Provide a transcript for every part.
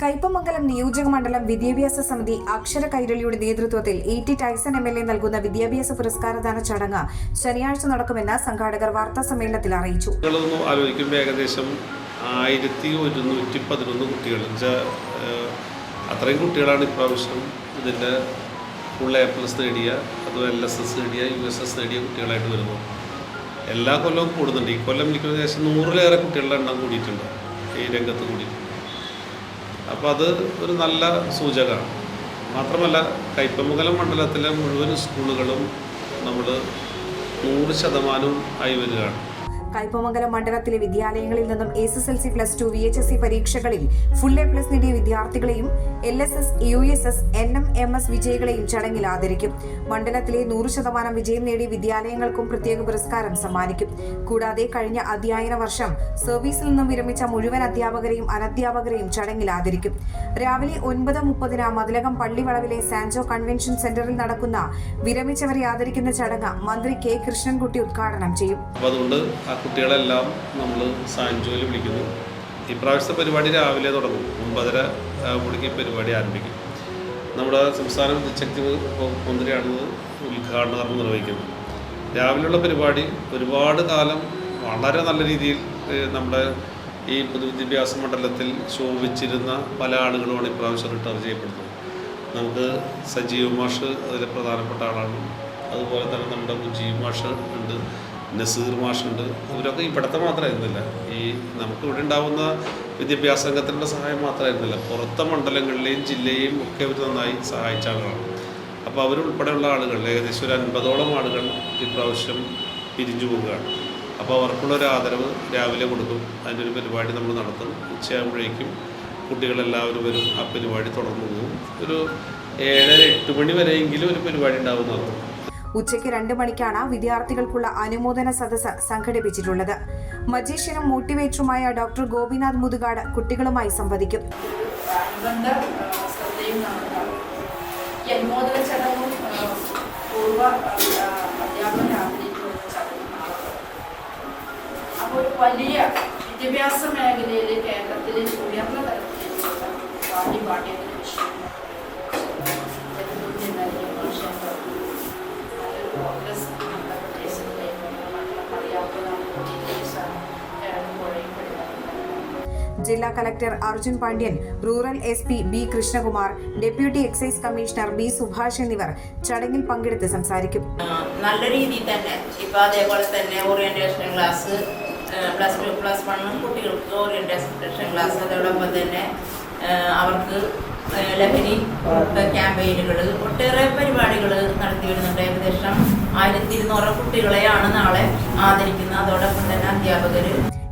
കയ്പമംഗലം നിയോജക മണ്ഡലം വിദ്യാഭ്യാസ സമിതി അക്ഷര കൈരളിയുടെ നേതൃത്വത്തിൽ A T Tyson M L A നൽകുന്ന വിദ്യാഭ്യാസ പുരസ്കാരദാന ചടങ്ങ് ശനിയാഴ്ച നടക്കുമെന്ന് സംഘാടകർ വാർത്താ സമ്മേളനത്തിൽ അറിയിച്ചു. ആലോചിക്കുമ്പോൾ ഏകദേശം ആയിരത്തി ഒരുന്നൂറ്റി പതിനൊന്ന് കുട്ടികൾ. അത്രയും കുട്ടികളാണ് ഇപ്രാവശ്യം ഇതിന്റെ ഫുൾ എ പ്ലസ് നേടിയ അതുപോലെ എൽ എസ് എസ് നേടിയ യു എസ് എസ് നേടിയ കുട്ടികളായിട്ട് വരുന്നു എല്ലാ കൊല്ലവും കൂടുന്നുണ്ട്. ഈ കൊല്ലം എനിക്ക് ഏകദേശം നൂറിലേറെ കുട്ടികളുടെ എണ്ണം കൂടിയിട്ടുണ്ട്. ഈ രംഗത്ത് കൂടിയിട്ടുണ്ട് അപ്പോൾ അത് ഒരു നല്ല സൂചകമാണ്. മാത്രമല്ല കയ്പമംഗലം മണ്ഡലത്തിലെ മുഴുവൻ സ്കൂളുകളും നമ്മൾ നൂറ് ശതമാനവും ആയി വരികയാണ്. കയ്പമംഗലം മണ്ഡലത്തിലെ വിദ്യാലയങ്ങളിൽ നിന്നും S S L C plus two V H S C പരീക്ഷകളിൽ ഫുൾ എ പ്ലസ് നേടിയ വിദ്യാർത്ഥികളെയും L S S U S S N M M S വിജയികളെയും ചടങ്ങിൽ ആദരിക്കും. മണ്ഡലത്തിലെ നൂറ് ശതമാനം വിജയം നേടിയ വിദ്യാലയങ്ങൾക്കും പ്രത്യേക പുരസ്കാരം സമ്മാനിക്കും. കൂടാതെ കഴിഞ്ഞ അധ്യയന വർഷം സർവീസിൽ നിന്നും വിരമിച്ച മുഴുവൻ അധ്യാപകരെയും അനധ്യാപകരെയും ചടങ്ങിൽ ആദരിക്കും. രാവിലെ ഒൻപത് മുപ്പതിന് മതിലകം പള്ളിവളവിലെ സാൻജോ കൺവെൻഷൻ സെന്ററിൽ നടക്കുന്ന വിരമിച്ചവരെ ആദരിക്കുന്ന ചടങ്ങ് മന്ത്രി കെ കൃഷ്ണൻകുട്ടി ഉദ്ഘാടനം ചെയ്യും. അതുകൊണ്ട് കുട്ടികളെല്ലാം നമ്മൾ സാഞ്ചുവിൽ വിളിക്കുന്നു. ഇപ്രാവശ്യത്തെ പരിപാടി രാവിലെ തുടങ്ങും. ഒമ്പതര മണിക്ക് പരിപാടി ആരംഭിക്കും. നമ്മുടെ സംസ്ഥാന ശക്തി വകുപ്പ് മന്ത്രിയാണ് ഉദ്ഘാടന നിർവഹിക്കുന്നത്. രാവിലെയുള്ള പരിപാടി ഒരുപാട് കാലം വളരെ നല്ല രീതിയിൽ നമ്മുടെ ഈ പൊതുവിദ്യാഭ്യാസ മണ്ഡലത്തിൽ ശോഭിച്ചിരുന്ന പല ആളുകളുമാണ് ഇപ്രാവശ്യം റിട്ടയർ ചെയ്യപ്പെടുന്നത്. നമുക്ക് സജീവ് മാഷ് അതിൽ പ്രധാനപ്പെട്ട ആളാണ്. അതുപോലെ തന്നെ നമ്മുടെ മുജീബ് മാഷ് ഉണ്ട്. നസീർ മാഷുണ്ട്. ഇവരൊക്കെ പഠിത്തം മാത്രമായിരുന്നില്ല. ഈ നമുക്ക് ഇവിടെ ഉണ്ടാവുന്ന വിദ്യാഭ്യാസ രംഗത്തിന്റെ സഹായം മാത്രമായിരുന്നില്ല. പുറത്തെ മണ്ഡലങ്ങളിലെയും ജില്ലയെയും ഒക്കെ അവർ നന്നായി സഹായിച്ച ആളുകളാണ് അപ്പോൾ അവരുൾപ്പെടെയുള്ള ആളുകൾ ഏകദേശം ഒരു അൻപതോളം ആളുകൾ ഇപ്രാവശ്യം പിരിഞ്ഞു പോവുകയാണ്. അപ്പോൾ അവർക്കുള്ള ഒരു ആദരവ് രാവിലെ കൊടുക്കും. അതിന്റെ ഒരു പരിപാടി നമ്മൾ നടത്തും. ഉച്ചയാകുമ്പോഴേക്കും കുട്ടികളെല്ലാവരും വരും. ആ പരിപാടി തുടർന്നു പോകും. ഒരു ഏഴര എട്ട് മണി വരെയെങ്കിലും ഒരു പരിപാടി ഉണ്ടാവുന്നതാണ് ഉച്ചയ്ക്ക് രണ്ട് മണിക്കാണ് വിദ്യാർത്ഥികൾക്കുള്ള അനുമോദന സദസ് സംഘടിപ്പിച്ചിട്ടുള്ളത്. മജീഷ്യനും മോട്ടിവേറ്ററുമായ ഡോക്ടർ ഗോപിനാഥ് മുതുകാട് കുട്ടികളുമായി സംവദിക്കും. അപ്പോൾ വലിയ വിദ്യാഭ്യാസ മേഖലയിൽ കേരളത്തിൽ ഉയർന്ന തലത്തിലുള്ള പാഠ്യ ജില്ലാ collector Arjun Pandian rural S P B Krishnakumar deputy excise commissioner B Subhash എന്നിവർ ചടങ്ങിൽ പങ്കെടുത്ത് സംസാരിക്കും. നല്ല രീതിയിൽ തന്നെ ഇപ്പൊ അതേപോലെ തന്നെ orientation class plus two plus വണ്ണും കുട്ടികൾക്ക് ഓറിയന്റേഷൻ ക്ലാസ് അതോടൊപ്പം തന്നെ അവർക്ക് ലഹരി ക്യാമ്പയിനുകൾ ഒട്ടേറെ പരിപാടികൾ നടത്തി വരുന്നുണ്ട്. ഏകദേശം ആയിരത്തി ഇരുന്നൂറ് കുട്ടികളെയാണ് നാളെ ആദരിക്കുന്നത്. അതോടൊപ്പം തന്നെ അധ്യാപകർ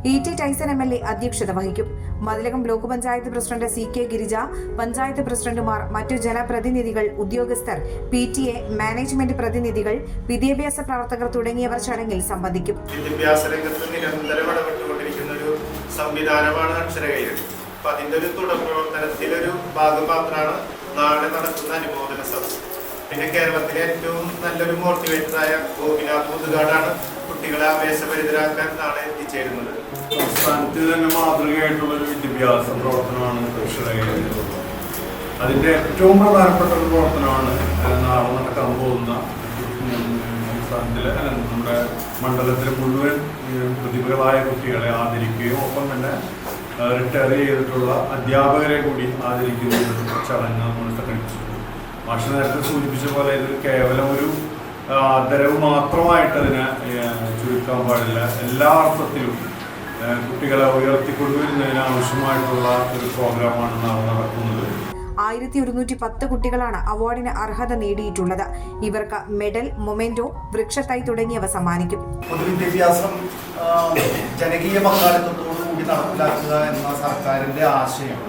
E T Tyson M L A അധ്യക്ഷത വഹിക്കും. Mathilakam block panchayat president C K Girija panchayat പ്രസിഡന്റുമാർ മറ്റു ജനപ്രതിനിധികൾ ഉദ്യോഗസ്ഥർ പി ടി എ മാനേജ്മെന്റ് പ്രതിനിധികൾ വിദ്യാഭ്യാസ പ്രവർത്തകർ തുടങ്ങിയവർ ചടങ്ങിൽ സംബന്ധിക്കും. വിദ്യാഭ്യാസ രംഗത്ത് നിരന്തരം ഇടപെട്ടുകൊണ്ടിരിക്കുന്ന ഒരു സംവിധാനമാണ് അക്ഷരകയിൽ അപ്പൊ അതിന്റെ ഒരു തുടർ പ്രവർത്തനത്തിലൊരു ഭാഗം മാത്രമാണ് നാളെ നടക്കുന്ന അനുമോദന സഭ. പിന്നെ കേരളത്തിലെ ഏറ്റവും നല്ലൊരു മോട്ടിവേറ്ററായ ഗോപിനാഥ് മുതുകാടാണ്. കുട്ടികളെ ആവേശഭരിതരാക്കാൻ നാളെ എത്തിച്ചേരുന്നത്. സംസ്ഥാനത്ത് തന്നെ മാതൃകയായിട്ടുള്ള ഒരു വിദ്യാഭ്യാസ പ്രവർത്തനമാണ് അതിന്റെ ഏറ്റവും പ്രധാനപ്പെട്ട ഒരു പ്രവർത്തനമാണ് നാളെ നടക്കാൻ പോകുന്ന സംസ്ഥാനത്തിലെ നമ്മുടെ മണ്ഡലത്തിലെ മുഴുവൻ പ്രതിഭകളായ കുട്ടികളെ ആദരിക്കുകയും ഒപ്പം തന്നെ റിട്ടയർ ചെയ്തിട്ടുള്ള അധ്യാപകരെ കൂടി ആദരിക്കുന്ന ഒരു ചടങ്ങ് നമ്മൾ സംഘടിപ്പിച്ചിട്ടുണ്ട്. മാഷ് നേരത്തെ സൂചിപ്പിച്ച പോലെ ഇത് കേവലം ഒരു ആദരവ് മാത്രമായിട്ട് അതിനെ ചുരുക്കാൻ പാടില്ല. എല്ലാ അർത്ഥത്തിലും കുട്ടികളെ ഉയർത്തിക്കൊണ്ടുവരുന്നതിന് ആവശ്യമായിട്ടുള്ള ഒരു പ്രോഗ്രാമാണ് നടക്കുന്നത് ആയിരത്തി ഒരുന്നൂറ്റി പത്ത് കുട്ടികളാണ് അവാർഡിന് അർഹത നേടിയിട്ടുള്ളത്. ഇവർക്ക് മെഡൽ മൊമെന്റോ വൃക്ഷത്തൈ തുടങ്ങിയവ സമ്മാനിക്കും. പൊതുവിദ്യാഭ്യാസം ജനകീയ പങ്കാളിത്തത്തോടുകൂടി നടപ്പിലാക്കുക എന്ന സർക്കാരിന്റെ ആശയം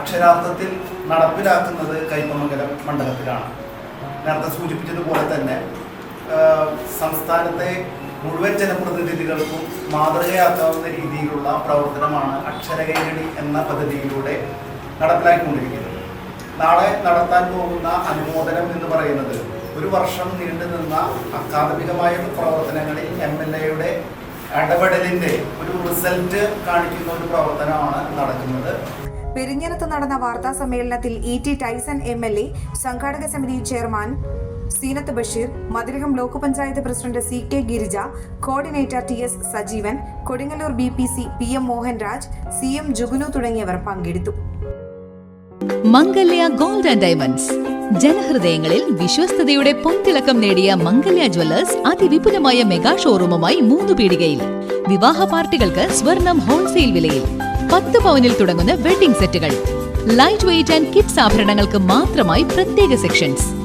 അക്ഷരാർത്ഥത്തിൽ നടപ്പിലാക്കുന്നത് കൈപ്പമംഗലം മണ്ഡലത്തിലാണ്. നേരത്തെ സൂചിപ്പിച്ചതുപോലെ തന്നെ സംസ്ഥാനത്തെ മുഴുവൻ ജനപ്രതിനിധികൾക്കും മാതൃകയാക്കാവുന്ന രീതിയിലുള്ള പ്രവർത്തനമാണ് അക്ഷരകൈരളി എന്ന പദ്ധതിയിലൂടെ നടപ്പിലാക്കിക്കൊണ്ടിരിക്കുന്നത്. നാളെ നടത്താൻ പോകുന്ന അനുമോദനം എന്ന് പറയുന്നത് ഒരു വർഷം നീണ്ടു നിന്ന അക്കാദമികമായ പ്രവർത്തനങ്ങളിൽ എം എൽ എയുടെ ഇടപെടലിന്റെ ഒരു റിസൾട്ട് കാണിക്കുന്ന ഒരു പ്രവർത്തനമാണ് നടക്കുന്നത്. പെരിഞ്ഞനത്ത് നടന്ന വാർത്താ സമ്മേളനത്തിൽ E T Tyson M L A സംഘാടക സമിതി chairman Seenath Basheer മധുരകം block panchayat president C K Girija coordinator T S Sajeevan Kodungallur B P C P M Mohanraj C M Jugunu തുടങ്ങിയവർ പങ്കെടുത്തു. Mangalya gold and diamonds. ജനഹൃദയങ്ങളിൽ വിശ്വസ്തയുടെ പൊൻതിളക്കം നേടിയ മംഗല്യ ജ്വല്ലേഴ്സ് അതിവിപുലമായ മെഗാ ഷോറൂമുമായി മൂന്ന് പീടികയിൽ. വിവാഹ പാർട്ടികൾക്ക് സ്വർണം ഹോൾസെയിൽ വിലയിൽ. പത്ത് പവനിൽ തുടങ്ങുന്ന വെഡിംഗ് സെറ്റുകൾ. ലൈറ്റ് വെയിറ്റ് ആൻഡ് കിഡ്സ് ആഭരണങ്ങൾക്ക് മാത്രമായി പ്രത്യേക സെക്ഷൻസ്